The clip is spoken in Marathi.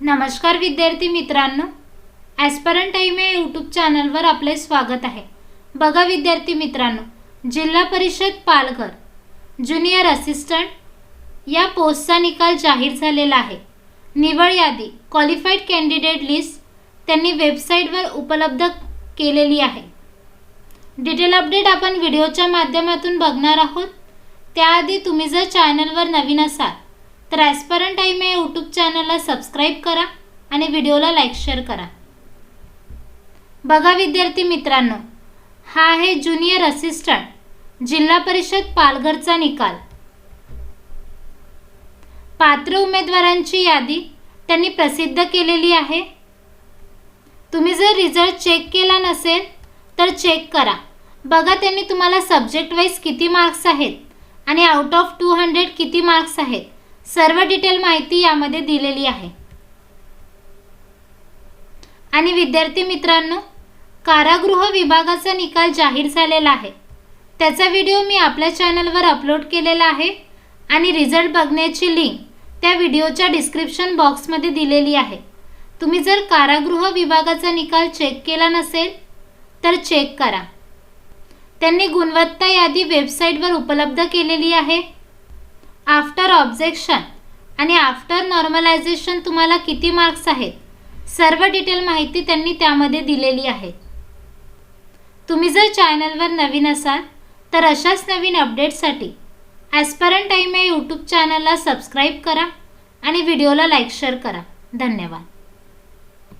नमस्कार विद्यार्थी मित्रांनो. ॲस्परंट टाईम या यूट्यूब चॅनलवर आपले स्वागत आहे. बघा विद्यार्थी मित्रांनो जिल्हा परिषद पालघर ज्युनियर असिस्टंट या पोस्टचा निकाल जाहीर झालेला आहे. निवड यादी क्वालिफाईड कॅन्डिडेट लिस्ट त्यांनी वेबसाईटवर उपलब्ध केलेली आहे. डिटेल अपडेट आपण व्हिडिओच्या माध्यमातून बघणार आहोत. त्याआधी तुम्ही जर चॅनलवर नवीन असाल तर आई टाईम या यूट्यूब चॅनलला सबस्क्राईब करा आणि व्हिडिओला लाईक शेअर करा. बघा विद्यार्थी मित्रांनो हा आहे ज्युनियर असिस्टंट जिल्हा परिषद पालघरचा निकाल. पात्र उमेदवारांची यादी त्यांनी प्रसिद्ध केलेली आहे. तुम्ही जर रिझल्ट चेक केला नसेल तर चेक करा. बघा त्यांनी तुम्हाला सब्जेक्ट वाईज किती मार्क्स आहेत आणि आउट ऑफ टू हंड्रेड किती मार्क्स आहेत. सर्व डिटेल माहिती यामध्ये दिलेली आहे. आणि विद्यार्थी मित्रांनो कारागृह विभागाचा निकाल जाहीर झालेला आहे. त्याचा व्हिडिओ मी आपल्या चॅनलवर अपलोड केलेला आहे आणि रिझल्ट बघण्याची लिंक त्या व्हिडिओच्या डिस्क्रिप्शन बॉक्समध्ये दिलेली आहे. तुम्ही जर कारागृह विभागाचा निकाल चेक केला नसेल तर चेक करा. त्यांनी गुणवत्ता यादी वेबसाईटवर उपलब्ध केलेली आहे. आफ्टर ऑब्जेक्शन आणि आफ्टर नॉर्मलायझेशन तुम्हाला किती मार्क्स आहेत? सर्व डिटेल माहिती त्यांनी त्यामध्ये दिलेली आहे. तुम्ही जर चॅनलवर नवीन असाल तर अशाच नवीन अपडेट्ससाठी ॲस्परंट टाईम या यूट्यूब चॅनलला सबस्क्राईब करा आणि व्हिडिओला लाईक शेअर करा. धन्यवाद.